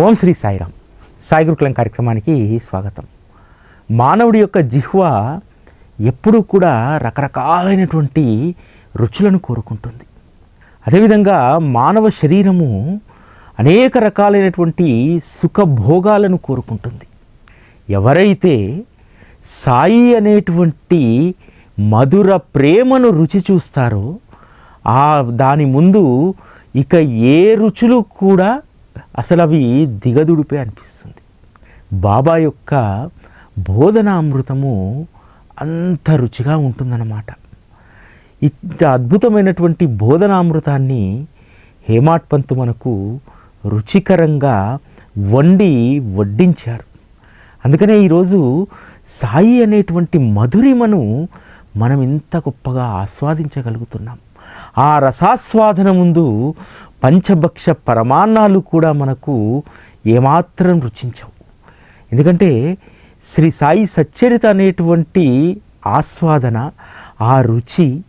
ఓం శ్రీ సాయిరామ్. సాయి గురుకులం కార్యక్రమానికి స్వాగతం. మానవుడి యొక్క జిహ్వ ఎప్పుడూ కూడా రకరకాలైనటువంటి రుచులను కోరుకుంటుంది. అదేవిధంగా మానవ శరీరము అనేక రకాలైనటువంటి సుఖభోగాలను కోరుకుంటుంది. ఎవరైతే సాయి అనేటువంటి మధుర ప్రేమను రుచి చూస్తారో ఆ దాని ముందు ఇక ఏ రుచులు కూడా అసలు అవి దిగదుడిపే అనిపిస్తుంది. బాబా యొక్క బోధనామృతము అంత రుచిగా ఉంటుందన్నమాట. ఇంత అద్భుతమైనటువంటి బోధనామృతాన్ని హేమాట్ పంత్ మనకు రుచికరంగా వండి వడ్డించారు. అందుకనే ఈరోజు సాయి అనేటువంటి మధురిమను మనం ఇంత గొప్పగా ఆస్వాదించగలుగుతున్నాం. ఆ రసాస్వాదన ముందు పంచభక్ష పరమాన్నాలు కూడా మనకు ఏమాత్రం రుచించవు. ఎందుకంటే శ్రీ సాయి సచ్చరిత అనేటువంటి ఆస్వాదన ఆ రుచి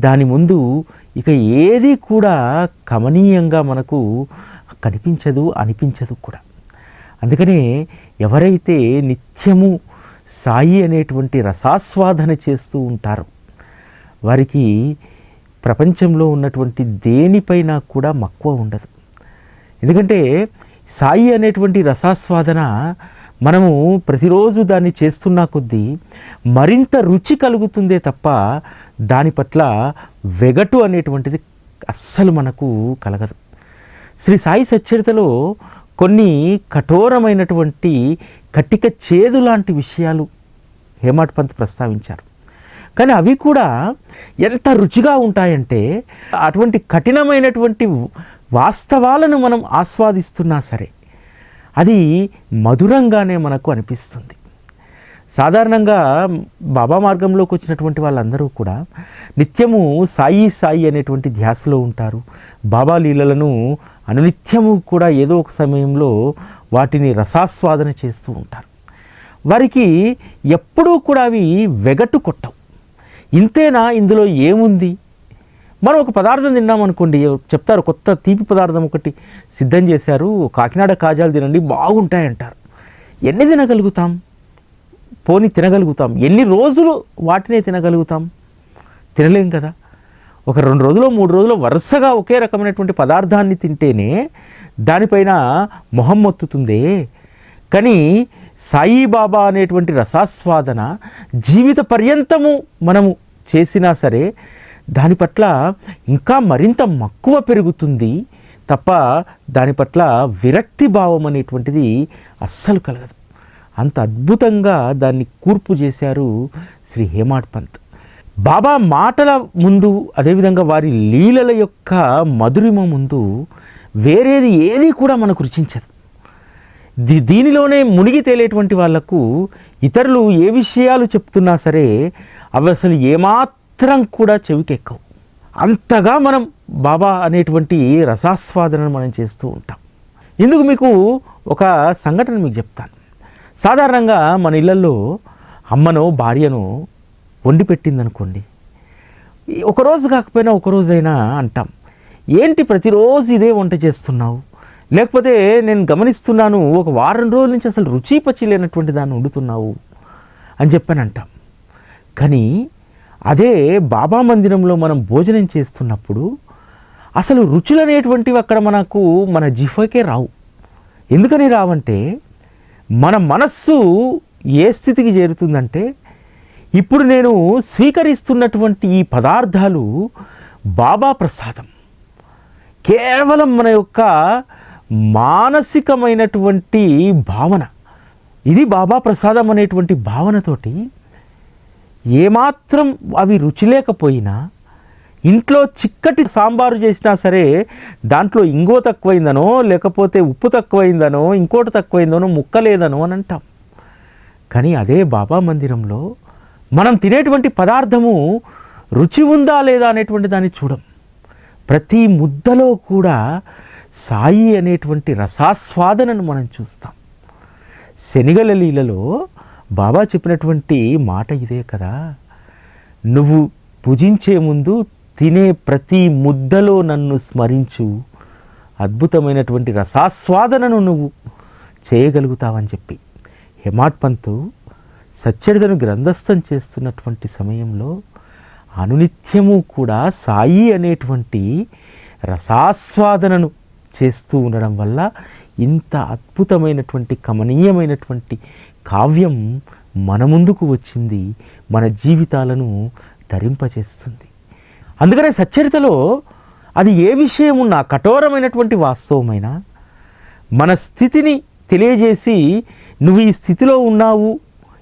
దాని ముందు ఇక ఏది కూడా కమనీయంగా మనకు కనిపించదు అనిపించదు కూడా. అందుకనే ఎవరైతే నిత్యము సాయి అనేటువంటి రసాస్వాదన చేస్తూ ఉంటారో వారికి ప్రపంచంలో ఉన్నటువంటి దేనిపైన కూడా మక్కువ ఉండదు. ఎందుకంటే సాయి అనేటువంటి రసాస్వాదన మనము ప్రతిరోజు దాన్ని చేస్తున్నా కొద్దీ మరింత రుచి కలుగుతుందే తప్ప దాని పట్ల వెగటు అనేటువంటిది అస్సలు మనకు కలగదు. శ్రీ సాయి సచ్చరితలో కొన్ని కఠోరమైనటువంటి కటిక చేదు లాంటి విషయాలు హేమాట్ పంత్ ప్రస్తావించారు. కానీ అవి కూడా ఎంత రుచిగా ఉంటాయంటే అటువంటి కఠినమైనటువంటి వాస్తవాలను మనం ఆస్వాదిస్తున్నా సరే అది మధురంగానే మనకు అనిపిస్తుంది. సాధారణంగా బాబా మార్గంలోకి వచ్చినటువంటి వాళ్ళందరూ కూడా నిత్యము సాయి సాయి అనేటువంటి ధ్యాసలో ఉంటారు. బాబా లీలలను అనునిత్యము కూడా ఏదో ఒక సమయంలో వాటిని రసాస్వాదన చేస్తూ ఉంటారు. వారికి ఎప్పుడూ కూడా అవి వెగటు కొట్టవు. ఇంతేనా ఇందులో ఏముంది? మనం ఒక పదార్థం తిన్నామనుకోండి చెప్తారు కొత్త తీపి పదార్థం ఒకటి సిద్ధం చేశారు కాకినాడ కాజాలు తినండి బాగుంటాయి అంటారు ఎన్ని తినగలుగుతాం? పోని తినగలుగుతాం. ఎన్ని రోజులు వాటినే తినగలుగుతాం? తినలేం కదా. ఒక రెండు రోజులు మూడు రోజులు వరుసగా ఒకే రకమైనటువంటి పదార్థాన్ని తింటేనే దానిపైన మొహం మొత్తుతుందే. కానీ సాయిబాబా అనేటువంటి రసాస్వాదన జీవిత పర్యంతము మనము చేసినా సరే దాని పట్ల ఇంకా మరింత మక్కువ పెరుగుతుంది తప్ప దాని పట్ల విరక్తి భావం అనేటువంటిది అస్సలు కలగదు. అంత అద్భుతంగా దాన్ని కూర్పు చేశారు శ్రీ హేమాడ్ పంత్. బాబా మాటల ముందు అదేవిధంగా వారి లీలల యొక్క మధురిమ ముందు వేరేది ఏది కూడా మనకు రుచించదు. దీ దీనిలోనే మునిగి తేలేటువంటి వాళ్ళకు ఇతరులు ఏ విషయాలు చెప్తున్నా సరే అవి అసలు ఏమాత్రం కూడా చెవికెక్కవు. అంతగా మనం బాబా అనేటువంటి రసాస్వాదనను మనం చేస్తూ ఉంటాం. ఇందుకు మీకు ఒక సంఘటన మీకు చెప్తాను. సాధారణంగా మన ఇళ్ళల్లో అమ్మనో భార్యనో వండి పెట్టిందనుకోండి. ఒకరోజు కాకపోయినా ఒకరోజైనా అంటాం ఏంటి ప్రతిరోజు ఇదే వంట చేస్తున్నావు? లేకపోతే నేను గమనిస్తున్నాను ఒక వారం రోజుల నుంచి అసలు రుచి పచ్చి లేనటువంటి దాన్ని వండుతున్నావు అని చెప్పని అంటాం కానీ అదే బాబా మందిరంలో మనం భోజనం చేస్తున్నప్పుడు అసలు రుచులు అనేటువంటివి అక్కడ మనకు మన జిఫకే రావు. ఎందుకని రావంటే మన మనస్సు ఏ స్థితికి చేరుతుందంటే ఇప్పుడు నేను స్వీకరిస్తున్నటువంటి ఈ పదార్థాలు బాబా ప్రసాదం. కేవలం మన యొక్క మానసికమైనటువంటి భావన. ఇది బాబా ప్రసాదం అనేటువంటి భావనతోటి ఏమాత్రం అవి రుచి లేకపోయినా ఇంట్లో చిక్కటి సాంబారు చేసినా సరే దాంట్లో ఇంగో తక్కువైందనో లేకపోతే ఉప్పు తక్కువైందనో ఇంకోటి తక్కువైందనో ముక్క లేదనో అని అంటాం. కానీ అదే బాబా మందిరంలో మనం తినేటువంటి పదార్థము రుచి ఉందా లేదా అనేటువంటి దాన్ని చూడం. ప్రతి ముద్దలో కూడా సాయి అనేటువంటి రసాస్వాదనను మనం చూస్తాం. శనిగల లీలలో బాబా చెప్పినటువంటి మాట ఇదే కదా. నువ్వు భుజించే ముందు తినే ప్రతి ముద్దలో నన్ను స్మరించు. అద్భుతమైనటువంటి రసాస్వాదనను నువ్వు చేయగలుగుతావని చెప్పి. హెమాట్ పంతు సచ్చరితను గ్రంథస్థం చేస్తున్నటువంటి సమయంలో అనునిత్యము కూడా సాయి అనేటువంటి రసాస్వాదనను చేస్తూ ఉండడం వల్ల ఇంత అద్భుతమైనటువంటి కమనీయమైనటువంటి కావ్యం మన ముందుకు వచ్చింది మన జీవితాలను ధరింపచేస్తుంది అందుకనే సచ్చరితలో అది ఏ విషయం ఉన్నా కఠోరమైనటువంటి వాస్తవమైనా మన స్థితిని తెలియజేసి నువ్వు ఈ స్థితిలో ఉన్నావు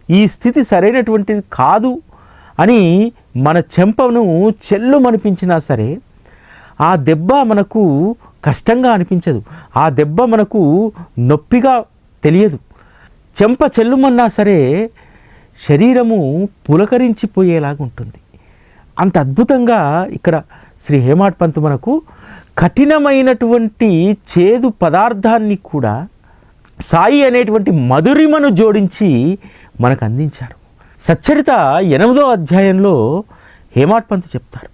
ఈ స్థితి సరైనటువంటిది కాదు అని మన చెంపను చెల్లు మనిపించినా సరే ఆ దెబ్బ మనకు కష్టంగా అనిపించదు. ఆ దెబ్బ మనకు నొప్పిగా తెలియదు. చెంప చెల్లుమన్నా సరే శరీరము పులకరించిపోయేలాగా ఉంటుంది. అంత అద్భుతంగా ఇక్కడ శ్రీ హేమాడ్ పంత్ మనకు కఠినమైనటువంటి చేదు పదార్థాన్ని కూడా సాయి అనేటువంటి మధురిమను జోడించి మనకు అందించారు. సచ్చరిత ఎనిమిదో అధ్యాయంలో హేమాడ్ పంత్ చెప్తారు.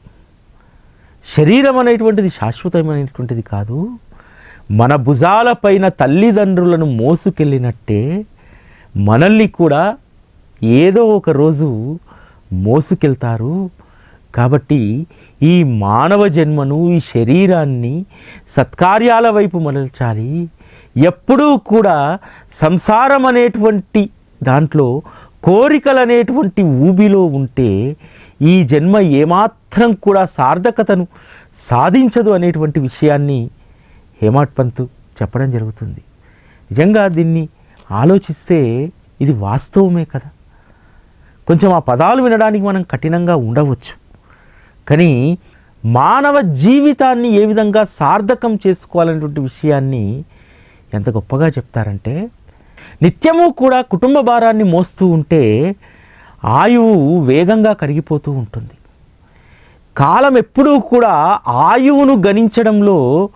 శరీరం అనేటువంటిది శాశ్వతమైనటువంటిది కాదు. మన భుజాలపైన తల్లిదండ్రులను మోసుకెళ్ళినట్టే మనల్ని కూడా ఏదో ఒక రోజు మోసుకెళ్తారు. కాబట్టి ఈ మానవ జన్మను ఈ శరీరాన్ని సత్కార్యాల వైపు మరల్చాలి ఎప్పుడూ కూడా సంసారం అనేటువంటి దాంట్లో కోరికలు అనేటువంటి ఊబిలో ఉంటే ఈ జన్మ ఏమాత్రం కూడా సార్థకతను సాధించదు అనేటువంటి విషయాన్ని హేమాట్ పంత్ చెప్పడం జరుగుతుంది. నిజంగా దీన్ని ఆలోచిస్తే ఇది వాస్తవమే కదా. కొంచెం ఆ పదాలు వినడానికి మనం కఠినంగా ఉండవచ్చు. కానీ మానవ జీవితాన్ని ఏ విధంగా సార్థకం చేసుకోవాలనేటువంటి విషయాన్ని ఎంత గొప్పగా చెప్తారంటే నిత్యము కూడా కుటుంబ భారాన్ని మోస్తూ ఉంటే ఆయువు వేగంగా కరిగిపోతూ ఉంటుంది. కాలం ఎప్పుడూ కూడా ఆయువును గణించడంలో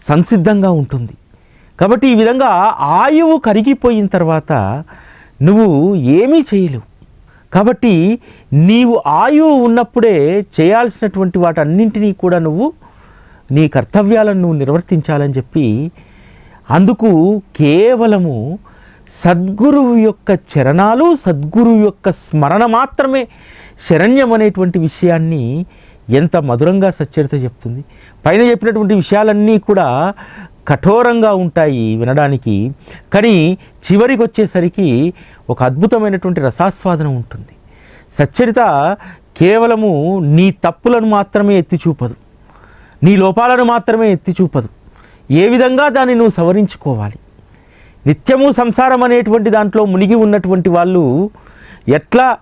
సంసిద్ధంగా ఉంటుంది. కాబట్టి ఈ విధంగా ఆయువు కరిగిపోయిన తర్వాత నువ్వు ఏమీ చేయలేవు. కాబట్టి నీవు ఆయువు ఉన్నప్పుడే చేయాల్సినటువంటి వాటన్నింటినీ కూడా నువ్వు నీ కర్తవ్యాలను నువ్వు నిర్వర్తించాలని చెప్పి అందుకు కేవలము సద్గురువు యొక్క చరణాలు సద్గురువు యొక్క స్మరణ మాత్రమే శరణ్యం అనేటువంటి విషయాన్ని ఎంత మధురంగా సచ్చరిత చెప్తుంది. పైన చెప్పినటువంటి విషయాలన్నీ కూడా కఠోరంగా ఉంటాయి వినడానికి. కానీ చివరికి వచ్చేసరికి ఒక అద్భుతమైనటువంటి రసాస్వాదన ఉంటుంది. సచ్చరిత కేవలము నీ తప్పులను మాత్రమే ఎత్తి చూపదు. నీ లోపాలను మాత్రమే ఎత్తి చూపదు. ఏ విధంగా దాన్ని నువ్వు సవరించుకోవాలి? నిత్యము సంసారం అనేటువంటి దాంట్లో మునిగి ఉన్నటువంటి వాళ్ళు ఎట్లా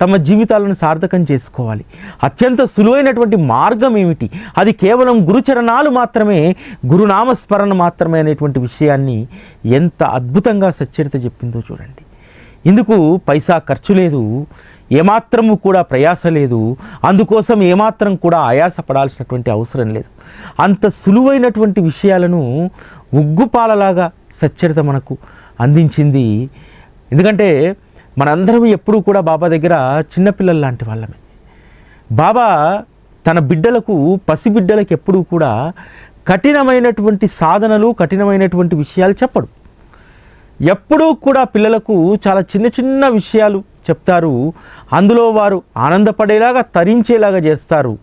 తమ జీవితాలను సార్థకం చేసుకోవాలి? అత్యంత సులువైనటువంటి మార్గం ఏమిటి? అది కేవలం గురుచరణాలు మాత్రమే గురునామస్మరణ మాత్రమే అనేటువంటి విషయాన్ని ఎంత అద్భుతంగా సచ్చరిత చెప్పిందో చూడండి. ఇందుకు పైసా ఖర్చు లేదు ఏమాత్రము కూడా ప్రయాస లేదు అందుకోసం ఏమాత్రం కూడా ఆయాస పడాల్సినటువంటి అవసరం లేదు. అంత సులువైనటువంటి విషయాలను ఉగ్గుపాలలాగా సచ్చరిత మనకు అందించింది. ఎందుకంటే మనందరం ఎప్పుడూ కూడా బాబా దగ్గర చిన్నపిల్లలు లాంటి వాళ్ళమే. బాబా తన బిడ్డలకు పసిబిడ్డలకు ఎప్పుడూ కూడా కఠినమైనటువంటి సాధనలు కఠినమైనటువంటి విషయాలు చెప్పడు. ఎప్పుడూ కూడా పిల్లలకు చాలా చిన్న చిన్న విషయాలు చెప్తారు. అందులో వారు ఆనందపడేలాగా తరించేలాగా చేస్తారు.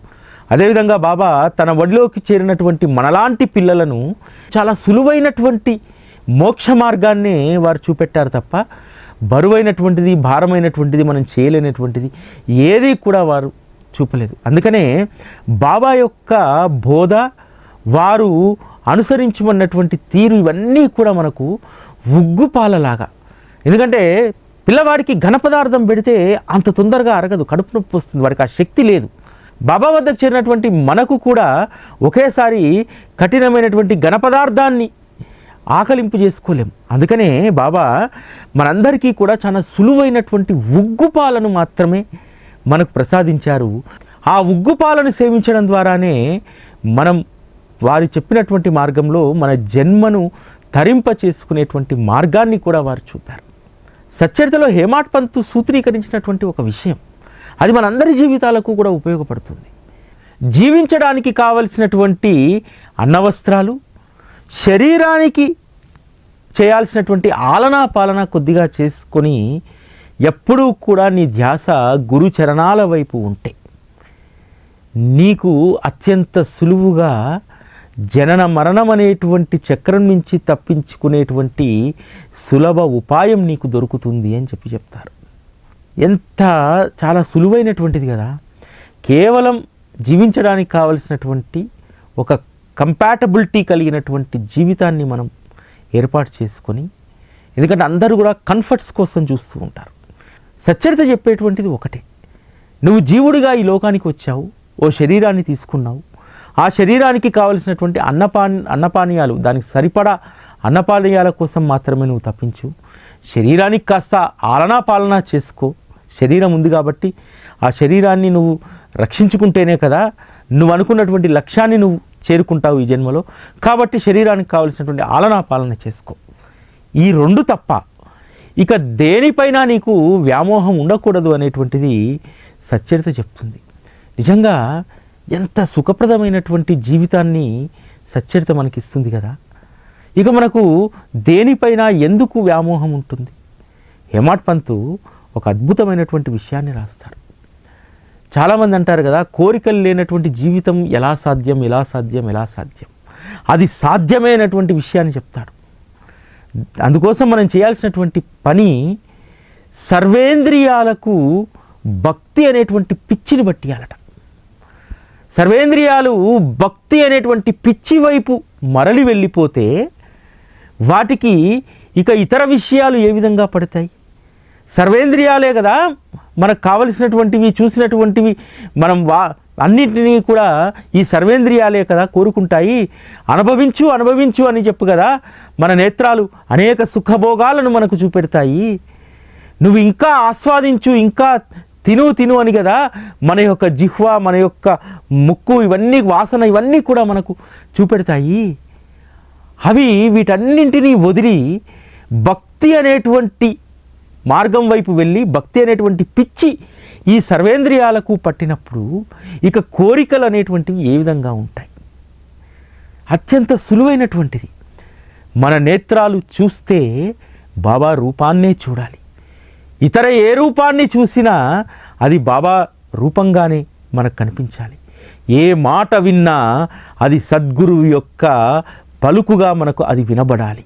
అదేవిధంగా బాబా తన ఒడిలోకి చేరినటువంటి మనలాంటి పిల్లలను చాలా సులువైనటువంటి మోక్ష మార్గాన్నే వారు చూపెట్టారు తప్ప బరువైనటువంటిది భారమైనటువంటిది మనం చేయలేనటువంటిది ఏది కూడా వారు చూపలేదు. అందుకనే బాబా యొక్క బోధ వారు అనుసరించమన్నటువంటి తీరు ఇవన్నీ కూడా మనకు ఉగ్గుపాలలాగా. ఎందుకంటే పిల్లవాడికి ఘన పదార్థం పెడితే అంత తొందరగా అరగదు కడుపు నొప్పి వస్తుంది వాడికి ఆ శక్తి లేదు. బాబా వద్దకు చేరినటువంటి మనకు కూడా ఒకేసారి కఠినమైనటువంటి ఘన పదార్థాన్ని ఆకలింపు చేసుకోలేం. అందుకనే బాబా మనందరికీ కూడా చాలా సులువైనటువంటి ఉగ్గుపాలను మాత్రమే మనకు ప్రసాదించారు. ఆ ఉగ్గుపాలను సేవించడం ద్వారానే మనం వారు చెప్పినటువంటి మార్గంలో మన జన్మను తరింప చేసుకునేటువంటి మార్గాన్ని కూడా వారు చూపారు. సచ్చరితలో హేమాట్ పంత్ సూత్రీకరించినటువంటి ఒక విషయం. అది మనందరి జీవితాలకు కూడా ఉపయోగపడుతుంది. జీవించడానికి కావలసినటువంటి అన్నవస్త్రాలు శరీరానికి చేయాల్సినటువంటి ఆలనా పాలన కొద్దిగా చేసుకొని ఎప్పుడూ కూడా నీ ధ్యాస గురు చరణాల వైపు ఉంటే నీకు అత్యంత సులువుగా జనన మరణం అనేటువంటి చక్రం నుంచి తప్పించుకునేటువంటి సులభ ఉపాయం నీకు దొరుకుతుంది అని చెప్పి చెప్తారు. ఎంత చాలా సులువైనటువంటిది కదా. కేవలం జీవించడానికి కావలసినటువంటి ఒక కంపాటబిలిటీ కలిగినటువంటి జీవితాన్ని మనం ఏర్పాటు చేసుకొని ఎందుకంటే అందరూ కూడా కంఫర్ట్స్ కోసం చూస్తూ ఉంటారు. సచ్చరిత చెప్పేటువంటిది ఒకటే. నువ్వు జీవుడిగా ఈ లోకానికి వచ్చావు ఓ శరీరాన్ని తీసుకున్నావు. ఆ శరీరానికి కావలసినటువంటి అన్నపా అన్నపానీయాలు దానికి సరిపడా అన్నపానీయాల కోసం మాత్రమే నువ్వు తప్పించు. శరీరానికి కాస్త ఆలనా పాలనా చేసుకో. శరీరం ఉంది కాబట్టి ఆ శరీరాన్ని నువ్వు రక్షించుకుంటేనే కదా నువ్వు అనుకున్నటువంటి లక్ష్యాన్ని నువ్వు చేరుకుంటావు ఈ జన్మలో. కాబట్టి శరీరానికి కావలసినటువంటి ఆలనా పాలన చేసుకో. ఈ రెండు తప్ప ఇక దేనిపైన నీకు వ్యామోహం ఉండకూడదు అనేటువంటిది సచ్చరిత చెప్తుంది. నిజంగా ఎంత సుఖప్రదమైనటువంటి జీవితాన్ని సచ్చరిత మనకిస్తుంది కదా. ఇక మనకు దేనిపైన ఎందుకు వ్యామోహం ఉంటుంది? హేమాట్ పంతు ఒక అద్భుతమైనటువంటి విషయాన్ని రాస్తారు. చాలామంది అంటారు కదా కోరికలు లేనటువంటి జీవితం ఎలా సాధ్యం ఎలా సాధ్యం ఎలా సాధ్యం? అది సాధ్యమైనటువంటి విషయాన్ని చెప్తాడు. అందుకోసం మనం చేయాల్సినటువంటి పని సర్వేంద్రియాలకు భక్తి అనేటువంటి పిచ్చిని బట్టియాలట సర్వేంద్రియాలు భక్తి అనేటువంటి పిచ్చి వైపు మరలి వెళ్ళిపోతే వాటికి ఇక ఇతర విషయాలు ఏ విధంగా పడతాయి? సర్వేంద్రియాలే కదా. మనకు కావలసినటువంటివి చూసినటువంటివి మనం వా అన్నింటినీ కూడా ఈ సర్వేంద్రియాలే కదా కోరుకుంటాయి. అనుభవించు అనుభవించు అని చెప్పు కదా. మన నేత్రాలు అనేక సుఖభోగాలను మనకు చూపెడతాయి. నువ్వు ఇంకా ఆస్వాదించు ఇంకా తిను తిను అని కదా. మన యొక్క జిహ్వ మన యొక్క ముక్కు ఇవన్నీ వాసన ఇవన్నీ కూడా మనకు చూపెడతాయి. అవి వీటన్నింటినీ వదిలి భక్తి అనేటువంటి మార్గం వైపు వెళ్ళి భక్తి అనేటువంటి పిచ్చి ఈ సర్వేంద్రియాలకు పట్టినప్పుడు ఇక కోరికలు అనేటువంటివి ఏ విధంగా ఉంటాయి? అత్యంత సులువైనటువంటిది. మన నేత్రాలు చూస్తే బాబా రూపాన్నే చూడాలి. ఇతర ఏ రూపాన్ని చూసినా అది బాబా రూపంగానే మనకు కనిపించాలి. ఏ మాట విన్నా అది సద్గురువు యొక్క పలుకుగా మనకు అది వినబడాలి.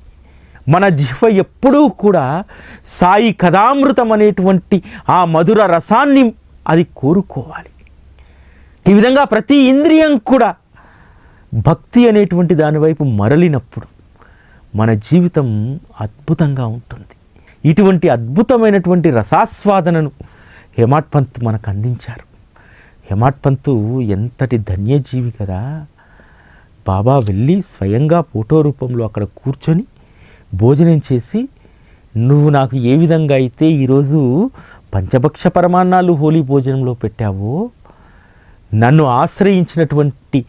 మన జిహ్వ ఎప్పుడూ కూడా సాయి కథామృతం అనేటువంటి ఆ మధుర రసాన్ని అది కోరుకోవాలి. ఈ విధంగా ప్రతి ఇంద్రియం కూడా భక్తి అనేటువంటి దానివైపు మరలినప్పుడు మన జీవితం అద్భుతంగా ఉంటుంది. ఇటువంటి అద్భుతమైనటువంటి రసాస్వాదనను హేమాట్ పంత్ మనకు అందించారు. హేమాట్ పంతు ఎంతటి ధన్యజీవి కదా! బాబా వెళ్ళి స్వయంగా ఫోటో రూపంలో అక్కడ కూర్చొని భోజనం చేసి నువ్వు నాకు ఏ విధంగా అయితే ఈరోజు పంచభక్ష పరమాన్నాలు హోలీ భోజనంలో పెట్టావో నన్ను ఆశ్రయించినటువంటి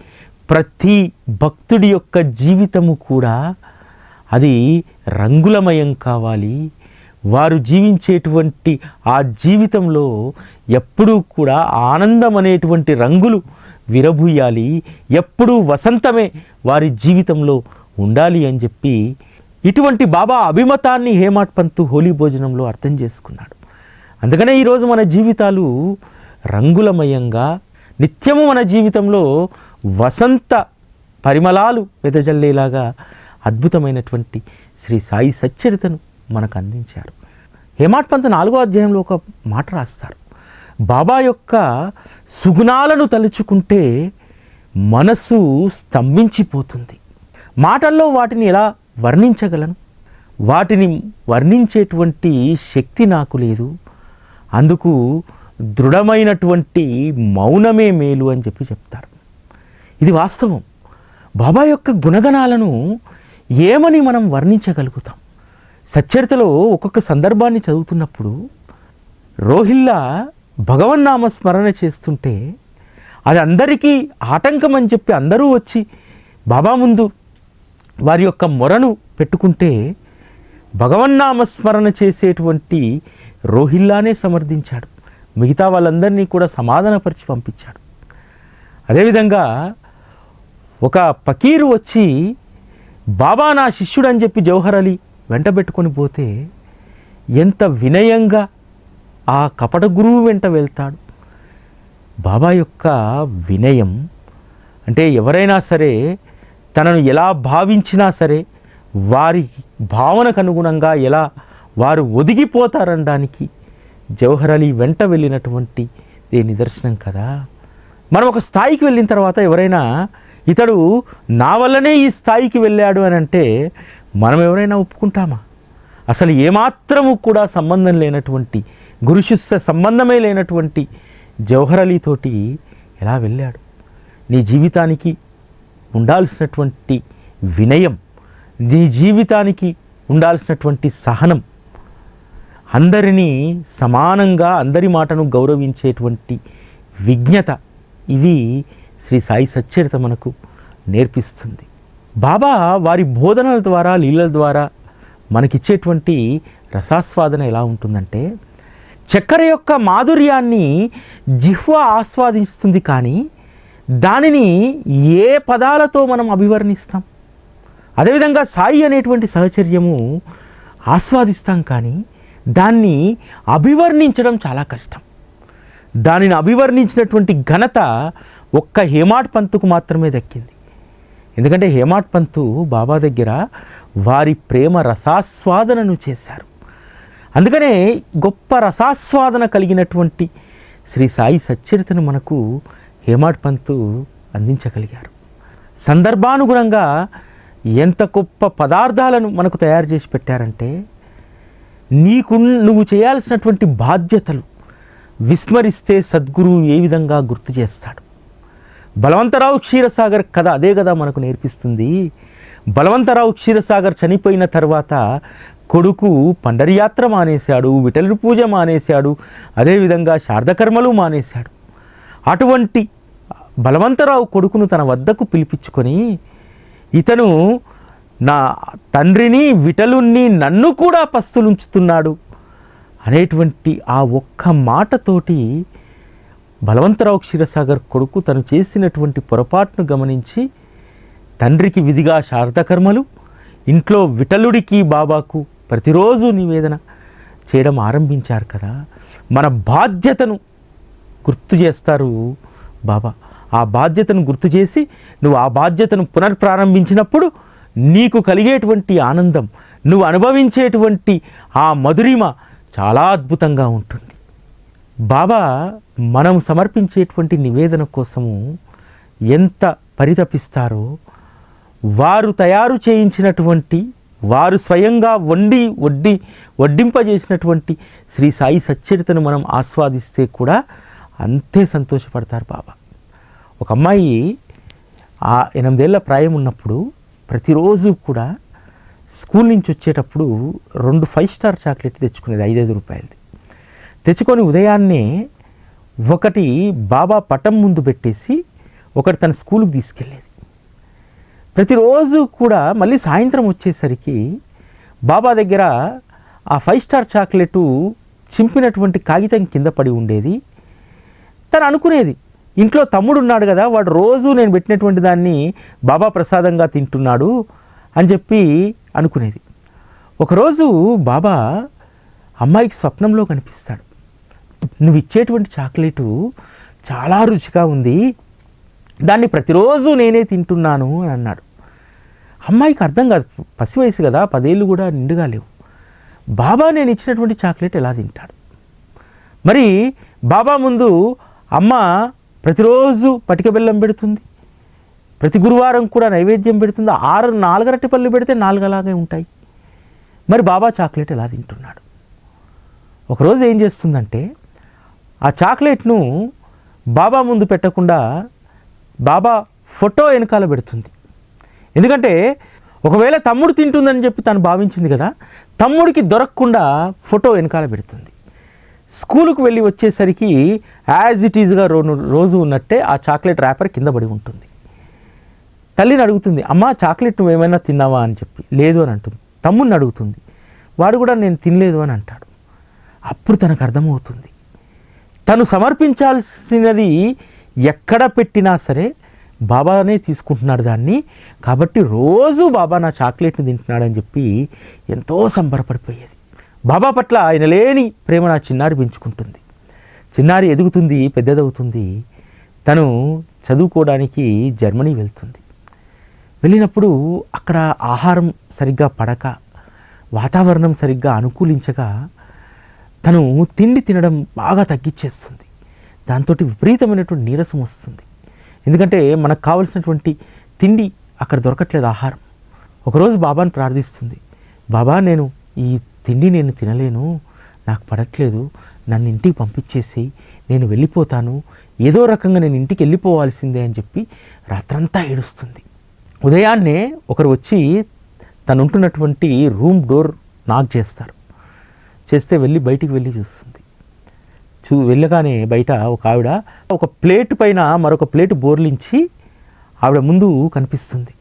ప్రతి భక్తుడి యొక్క జీవితము కూడా అది రంగులమయం కావాలి. వారు జీవించేటువంటి ఆ జీవితంలో ఎప్పుడూ కూడా ఆనందం అనేటువంటి రంగులు విరబూయాలి. ఎప్పుడూ వసంతమే వారి జీవితంలో ఉండాలి అని చెప్పి ఇటువంటి బాబా అభిమతాన్ని హేమాట్ పంతు హోలీ భోజనంలో అర్థం చేసుకున్నాడు. అందుకనే ఈరోజు మన జీవితాలు రంగులమయంగా నిత్యము మన జీవితంలో వసంత పరిమళాలు వెదజల్లేలాగా అద్భుతమైనటువంటి శ్రీ సాయి సచ్చరితను మనకు అందించారు. హేమాట్ పంత్ నాలుగో అధ్యాయంలో ఒక మాట రాస్తారు. బాబా యొక్క సుగుణాలను తలుచుకుంటే మనసు స్తంభించిపోతుంది. మాటల్లో వాటిని ఎలా వర్ణించగలను. వాటిని వర్ణించేటువంటి శక్తి నాకు లేదు. అందుకు దృఢమైనటువంటి మౌనమే మేలు అని చెప్పి చెప్తారు. ఇది వాస్తవం. బాబా యొక్క గుణగణాలను ఏమని మనం వర్ణించగలుగుతాం? సచ్చరితలో ఒక్కొక్క సందర్భాన్ని చదువుతున్నప్పుడు రోహిల్లా భగవన్నామ స్మరణ చేస్తుంటే అది అందరికీ ఆటంకం అని చెప్పి అందరూ వచ్చి బాబా ముందు వారి యొక్క మొరను పెట్టుకుంటే భగవన్నామస్మరణ చేసేటువంటి రోహిల్లానే సమర్థించాడు. మిగతా వాళ్ళందరినీ కూడా సమాధానపరిచి పంపించాడు. అదేవిధంగా ఒక పకీరు వచ్చి బాబా నా శిష్యుడు అని చెప్పి జవహర్ అలీ వెంట పెట్టుకొని పోతే ఎంత వినయంగా ఆ కపట గురువు వెంట వెళ్తాడు. బాబా యొక్క వినయం అంటే ఎవరైనా సరే తనను ఎలా భావించినా సరే వారి భావనకు అనుగుణంగా ఎలా వారు ఒదిగిపోతారనడానికి జవహర్ అలీ వెంట వెళ్ళినటువంటి దే నిదర్శనం కదా. మనం ఒక స్థాయికి వెళ్ళిన తర్వాత ఎవరైనా ఇతడు నా వల్లనే ఈ స్థాయికి వెళ్ళాడు అని అంటే మనం ఎవరైనా ఒప్పుకుంటామా? అసలు ఏమాత్రము కూడా సంబంధం లేనటువంటి గురుశిష్య సంబంధమే లేనటువంటి జవహర్ అలీతోటి ఎలా వెళ్ళాడు? నీ జీవితానికి ఉండాల్సినటువంటి వినయం నీ జీవితానికి ఉండాల్సినటువంటి సహనం అందరినీ సమానంగా అందరి మాటను గౌరవించేటువంటి విజ్ఞత ఇవి శ్రీ సాయి సచ్చరిత మనకు నేర్పిస్తుంది. బాబా వారి బోధనల ద్వారా లీలల ద్వారా మనకిచ్చేటువంటి రసాస్వాదన ఎలా ఉంటుందంటే చక్కెర యొక్క మాధుర్యాన్ని జిహ్వ ఆస్వాదిస్తుంది కానీ దానిని ఏ పదాలతో మనం అభివర్ణిస్తాం? అదేవిధంగా సాయి అనేటువంటి సహచర్యము ఆస్వాదిస్తాం కానీ దాన్ని అభివర్ణించడం చాలా కష్టం. దానిని అభివర్ణించినటువంటి ఘనత ఒక్క హేమాట్ పంతుకు మాత్రమే దక్కింది. ఎందుకంటే హేమాట్ పంతు బాబా దగ్గర వారి ప్రేమ రసాస్వాదనను చేశారు. అందుకనే గొప్ప రసాస్వాదన కలిగినటువంటి శ్రీ సాయి సచ్చరితను మనకు హేమాడ్ పంతు అందించగలిగారు. సందర్భానుగుణంగా ఎంత గొప్ప పదార్థాలను మనకు తయారు చేసి పెట్టారంటే నీకు నువ్వు చేయాల్సినటువంటి బాధ్యతలు విస్మరిస్తే సద్గురువు ఏ విధంగా గుర్తు చేస్తాడు. బలవంతరావు క్షీరసాగర్ కథ అదే కదా మనకు నేర్పిస్తుంది. బలవంతరావు క్షీరసాగర్ చనిపోయిన తర్వాత కొడుకు పండరియాత్ర మానేశాడు విఠలుడి పూజ మానేశాడు అదేవిధంగా శారదకర్మలు మానేశాడు. అటువంటి బలవంతరావు కొడుకును తన వద్దకు పిలిపించుకొని ఇతను నా తండ్రిని విటలుణ్ణి నన్ను కూడా పస్తులుంచుతున్నాడు అనేటువంటి ఆ ఒక్క మాటతోటి బలవంతరావు క్షీరసాగర్ కొడుకు తను చేసినటువంటి పొరపాటును గమనించి తండ్రికి విధిగా శారదకర్మలు ఇంట్లో విటలుడికి బాబాకు ప్రతిరోజు నివేదన చేయడం ఆరంభించారు కదా మన బాధ్యతను గుర్తు చేస్తారు బాబా. ఆ బాధ్యతను గుర్తు చేసి నువ్వు ఆ బాధ్యతను పునర్ప్రారంభించినప్పుడు నీకు కలిగేటువంటి ఆనందం నువ్వు అనుభవించేటువంటి ఆ మధురిమ చాలా అద్భుతంగా ఉంటుంది. బాబా మనం సమర్పించేటువంటి నివేదన కోసము ఎంత పరితపిస్తారో వారు తయారు చేయించినటువంటి వారు స్వయంగా వండి వడ్డి వడ్డింపజేసినటువంటి శ్రీ సాయి సచ్చరితను మనం ఆస్వాదిస్తే కూడా అంతే సంతోషపడతారు బాబా. ఒక అమ్మాయి ఆ ఎనిమిదేళ్ళ ప్రాయం ఉన్నప్పుడు ప్రతిరోజు కూడా స్కూల్ నుంచి వచ్చేటప్పుడు రెండు ఫైవ్ స్టార్ చాక్లెట్ తెచ్చుకునేది ఐదైదు రూపాయలది. తెచ్చుకొని ఉదయాన్నే ఒకటి బాబా పటం ముందు పెట్టేసి ఒకటి తన స్కూల్కి తీసుకెళ్ళేది. ప్రతిరోజు కూడా మళ్ళీ సాయంత్రం వచ్చేసరికి బాబా దగ్గర ఆ ఫైవ్ స్టార్ చాక్లెట్ చింపినటువంటి కాగితం కింద పడి ఉండేది. తను అనుకునేది ఇంట్లో తమ్ముడు ఉన్నాడు కదా వాడు రోజు నేను పెట్టినటువంటి దాన్ని బాబా ప్రసాదంగా తింటున్నాడు అని చెప్పి అనుకునేది. ఒకరోజు బాబా అమ్మాయికి స్వప్నంలో కనిపిస్తాడు. నువ్వు ఇచ్చేటువంటి చాక్లెటు చాలా రుచిగా ఉంది దాన్ని ప్రతిరోజు నేనే తింటున్నాను అని అన్నాడు. అమ్మాయికి అర్థం కాదు పసి వయసు కదా పదేళ్ళు కూడా నిండుగా లేవు. బాబా నేను ఇచ్చినటువంటి చాక్లెట్ ఎలా తింటాడు? మరి బాబా ముందు అమ్మ ప్రతిరోజు పటిక బెల్లం పెడుతుంది. ప్రతి గురువారం కూడా నైవేద్యం పెడుతుంది. ఆరు నాలుగరటి పళ్ళు పెడితే నాలుగు అలాగే ఉంటాయి. మరి బాబా చాక్లెట్ ఎలా తింటున్నాడు? ఒకరోజు ఏం చేస్తుందంటే ఆ చాక్లెట్ను బాబా ముందు పెట్టకుండా బాబా ఫోటో వెనకాల పెడుతుంది. ఎందుకంటే ఒకవేళ తమ్ముడు తింటుందని చెప్పి తను భావించింది కదా తమ్ముడికి దొరకకుండా ఫోటో వెనకాల పెడుతుంది. స్కూలుకు వెళ్ళి వచ్చేసరికి యాజ్ ఇట్ ఈజ్గా రో రోజు ఉన్నట్టే ఆ చాక్లెట్ ర్యాపర్ కింద పడి ఉంటుంది. తల్లిని అడుగుతుంది అమ్మ చాక్లెట్ నువ్వేమైనా తిన్నావా? అని చెప్పి లేదు అని అంటుంది. తమ్ముడిని అడుగుతుంది వాడు కూడా నేను తినలేదు అని అంటాడు. అప్పుడు తనకు అర్థమవుతుంది తను సమర్పించాల్సినది ఎక్కడ పెట్టినా సరే బాబానే తీసుకుంటున్నాడు దాన్ని. కాబట్టి రోజు బాబా నా చాక్లెట్ని తింటున్నాడని చెప్పి ఎంతో సంబరపడిపోయేది. బాబా పట్ల ఆయన లేని ప్రేమ నా చిన్నారి పెంచుకుంటుంది. చిన్నారి ఎదుగుతుంది పెద్దదవుతుంది. తను చదువుకోవడానికి జర్మనీ వెళ్తుంది. వెళ్ళినప్పుడు అక్కడ ఆహారం సరిగ్గా పడక వాతావరణం సరిగ్గా అనుకూలించగా తను తిండి తినడం బాగా తగ్గించేస్తుంది దాంతో విపరీతమైనటువంటి నీరసం వస్తుంది. ఎందుకంటే మనకు కావలసినటువంటి తిండి అక్కడ దొరకట్లేదు ఆహారం. ఒకరోజు బాబాను ప్రార్థిస్తుంది. బాబా నేను ఈ తిండి నేను తినలేను నాకు పడట్లేదు. నన్ను ఇంటికి పంపించేసి నేను వెళ్ళిపోతాను. ఏదో రకంగా నేను ఇంటికి వెళ్ళిపోవాల్సిందే అని చెప్పి రాత్రంతా ఏడుస్తుంది. ఉదయాన్నే ఒకరు వచ్చి తను ఉంటున్నటువంటి రూమ్ డోర్ నాక్ చేస్తారు. చేస్తే వెళ్ళి బయటికి వెళ్ళి చూస్తుంది. చూ వెళ్ళగానే బయట ఒక ఆవిడ ఒక ప్లేట్ పైన మరొక ప్లేట్ బోర్లించి ఆవిడ ముందు కనిపిస్తుంది.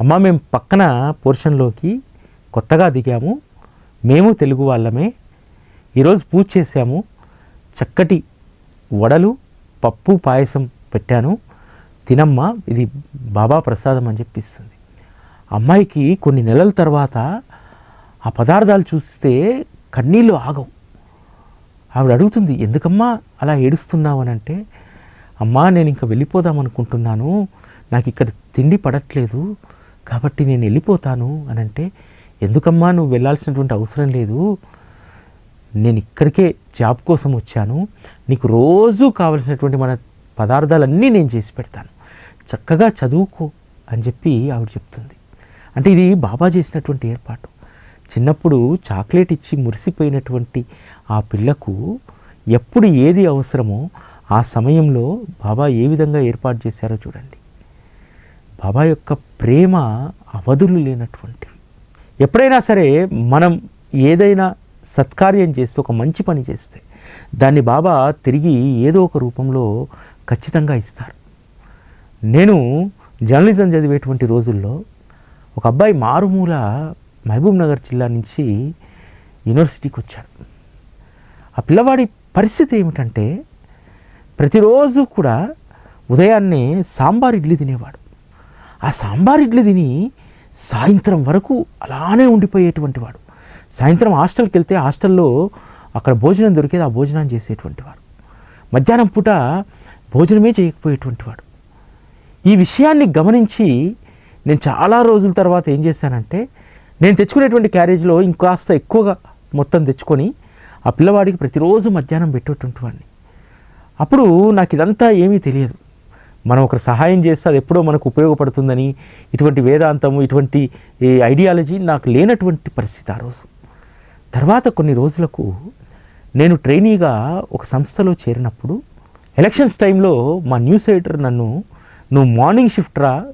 అమ్మ మేము పక్కన పోర్షన్లోకి కొత్తగా దిగాము. మేము తెలుగు వాళ్ళమే. ఈరోజు పూజ చేశాము. చక్కటి వడలు పప్పు పాయసం పెట్టాను. తినమ్మా ఇది బాబా ప్రసాదం అని చెప్పిస్తుంది. అమ్మాయికి కొన్ని నెలల తర్వాత ఆ పదార్థాలు చూస్తే కన్నీళ్ళు ఆగవు. ఆవిడ అడుగుతుంది ఎందుకమ్మా అలా ఏడుస్తున్నావు? అని అంటే అమ్మా నేను ఇంకా వెళ్ళిపోదాం అనుకుంటున్నాను. నాకు ఇక్కడ తిండి పడట్లేదు. కాబట్టి నేను వెళ్ళిపోతాను. అని అంటే ఎందుకమ్మా నువ్వు వెళ్ళాల్సినటువంటి అవసరం లేదు? నేను ఇక్కడికే జాబ్ కోసం వచ్చాను. నీకు రోజు కావలసినటువంటి మన పదార్థాలన్నీ నేను చేసి పెడతాను. చక్కగా చదువుకో అని చెప్పి ఆవిడ చెప్తుంది. అంటే ఇది బాబా చేసినటువంటి ఏర్పాటు. చిన్నప్పుడు చాక్లెట్ ఇచ్చి మురిసిపోయినటువంటి ఆ పిల్లకు ఎప్పుడు ఏది అవసరమో ఆ సమయంలో బాబా ఏ విధంగా ఏర్పాటు చేశారో చూడండి. బాబా యొక్క ప్రేమ అవధులు లేనటువంటివి ఎప్పుడైనా సరే మనం ఏదైనా సత్కార్యం చేస్తే ఒక మంచి పని చేస్తే దాన్ని బాబా తిరిగి ఏదో ఒక రూపంలో ఖచ్చితంగా ఇస్తారు. నేను జర్నలిజం చదివేటువంటి రోజుల్లో ఒక అబ్బాయి మారుమూల మహబూబ్ నగర్ జిల్లా నుంచి యూనివర్సిటీకి వచ్చాడు. ఆ పిల్లవాడి పరిస్థితి ఏమిటంటే ప్రతిరోజు కూడా ఉదయాన్నే సాంబార్ ఇడ్లీ తినేవాడు. ఆ సాంబార్ ఇడ్లీ తిని సాయంత్రం వరకు అలానే ఉండిపోయేటువంటి వాడు. సాయంత్రం హాస్టల్కి వెళ్తే హాస్టల్లో అక్కడ భోజనం దొరికేది ఆ భోజనం చేసేటువంటి వాడు. మధ్యాహ్నం పూట భోజనమే చేయకపోయేటువంటి వాడు. ఈ విషయాన్ని గమనించి నేను చాలా రోజుల తర్వాత ఏం చేశానంటే నేను తెచ్చుకునేటువంటి క్యారేజ్లో ఇంకాస్త ఎక్కువగా మొత్తం తెచ్చుకొని ఆ పిల్లవాడికి ప్రతిరోజు మధ్యాహ్నం పెట్టేటువంటి వాడిని. అప్పుడు నాకు ఇదంతా ఏమీ తెలియదు. మనం ఒకరు సహాయం చేస్తే అది ఎప్పుడో మనకు ఉపయోగపడుతుందని ఇటువంటి వేదాంతము ఇటువంటి ఈ ఐడియాలజీ నాకు లేనటువంటి పరిస్థితి ఆ రోజు. తర్వాత కొన్ని రోజులకు నేను ట్రైనీగా ఒక సంస్థలో చేరినప్పుడు ఎలక్షన్స్ టైంలో మా న్యూస్ ఎడిటర్ నన్ను నువ్వు మార్నింగ్ షిఫ్ట్ రా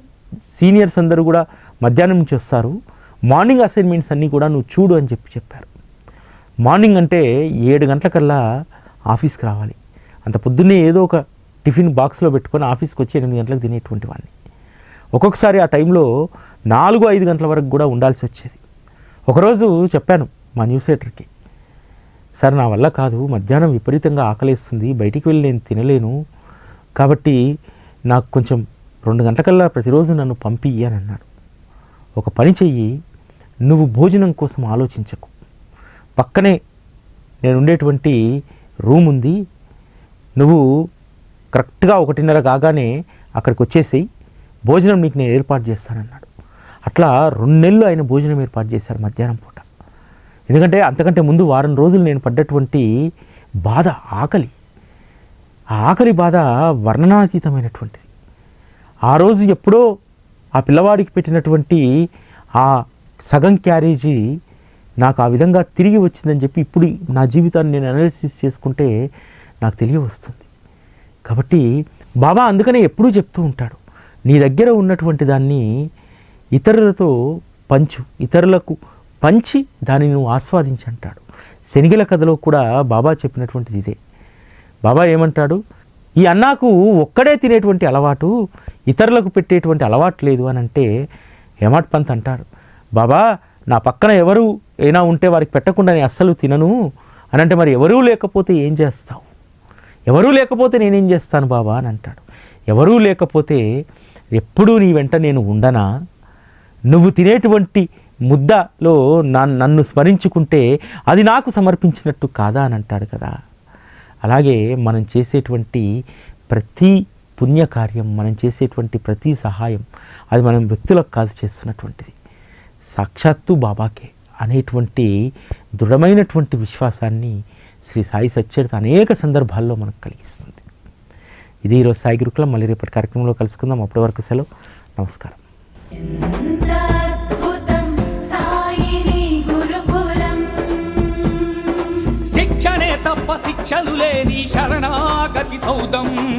సీనియర్స్ అందరూ కూడా మధ్యాహ్నం నుంచి వస్తారు మార్నింగ్ అసైన్మెంట్స్ అన్నీ కూడా నువ్వు చూడు అని చెప్పి చెప్పారు. మార్నింగ్ అంటే ఏడు గంటలకల్లా ఆఫీస్కి రావాలి. అంత పొద్దున్నే ఏదో ఒక టిఫిన్ బాక్స్లో పెట్టుకొని ఆఫీస్కి వచ్చి ఎనిమిది గంటలకు తినేటువంటి వాడిని ఒక్కొక్కసారి ఆ టైంలో నాలుగు ఐదు గంటల వరకు కూడా ఉండాల్సి వచ్చేది. ఒకరోజు చెప్పాను మా న్యూస్ ఎడిటర్కి సార్ నా వల్ల కాదు మధ్యాహ్నం విపరీతంగా ఆకలేస్తుంది బయటికి వెళ్ళి నేను తినలేను కాబట్టి నాకు కొంచెం రెండు గంటలకల్లా ప్రతిరోజు నన్ను పంపి అని అన్నాడు. ఒక పని చెయ్యి నువ్వు భోజనం కోసం ఆలోచించకు. పక్కనే నేను ఉండేటువంటి రూమ్ ఉంది నువ్వు కరెక్ట్గా ఒకటిన్నర కాగానే అక్కడికి వచ్చేసి భోజనం నీకు నేను ఏర్పాటు చేస్తానన్నాడు. అట్లా రెండు నెలలు ఆయన భోజనం ఏర్పాటు చేశాడు మధ్యాహ్నం పూట. ఎందుకంటే అంతకంటే ముందు వారం రోజులు నేను పడ్డటువంటి బాధ ఆకలి. ఆ ఆకలి బాధ వర్ణనాతీతమైనటువంటిది. ఆ రోజు ఎప్పుడో ఆ పిల్లవాడికి పెట్టినటువంటి ఆ సగం క్యారేజీ నాకు ఆ విధంగా తిరిగి వచ్చిందని చెప్పి ఇప్పుడు నా జీవితాన్ని నేను అనాలిసిస్ చేసుకుంటే నాకు తెలియవస్తుంది. కాబట్టి బాబా అందుకనే ఎప్పుడూ చెప్తూ ఉంటాడు నీ దగ్గర ఉన్నటువంటి దాన్ని ఇతరులతో పంచు ఇతరులకు పంచి దానిని నువ్వు ఆస్వాదించి అంటాడు. శనిగల కథలో కూడా బాబా చెప్పినటువంటిది ఇదే. బాబా ఏమంటాడు ఈ అన్నాకు ఒక్కడే తినేటువంటి అలవాటు ఇతరులకు పెట్టేటువంటి అలవాటు లేదు అని అంటే హేమాట్ పంత్ అంటారు బాబా నా పక్కన ఎవరు అయినా ఉంటే వారికి పెట్టకుండా నేను అస్సలు తినను అని అంటే మరి ఎవరూ లేకపోతే ఏం చేస్తావు? ఎవరూ లేకపోతే నేనేం చేస్తాను బాబా అని అంటాడు. ఎవరూ లేకపోతే ఎప్పుడూ నీ వెంట నేను ఉండనా? నువ్వు తినేటువంటి ముద్దలో నా నన్ను స్మరించుకుంటే అది నాకు సమర్పించినట్టు కాదా అని అంటాడు కదా. అలాగే మనం చేసేటువంటి ప్రతి పుణ్యకార్యం మనం చేసేటువంటి ప్రతి సహాయం అది మనం వ్యక్తులకు కాదు చేస్తున్నటువంటిది. సాక్షాత్తు బాబాకే అనేటువంటి దృఢమైనటువంటి విశ్వాసాన్ని శ్రీ సాయి సచ్చరిత అనేక సందర్భాల్లో మనకు కలిగిస్తుంది. ఇది ఈరోజు సాయి గురుకులం మళ్ళీ రేపటి కార్యక్రమంలో కలుసుకుందాం. అప్పటి వరకు సెలవు. నమస్కారం. శిక్షణే తప్ప శిక్షలు లేని శరణాగతి సౌదం.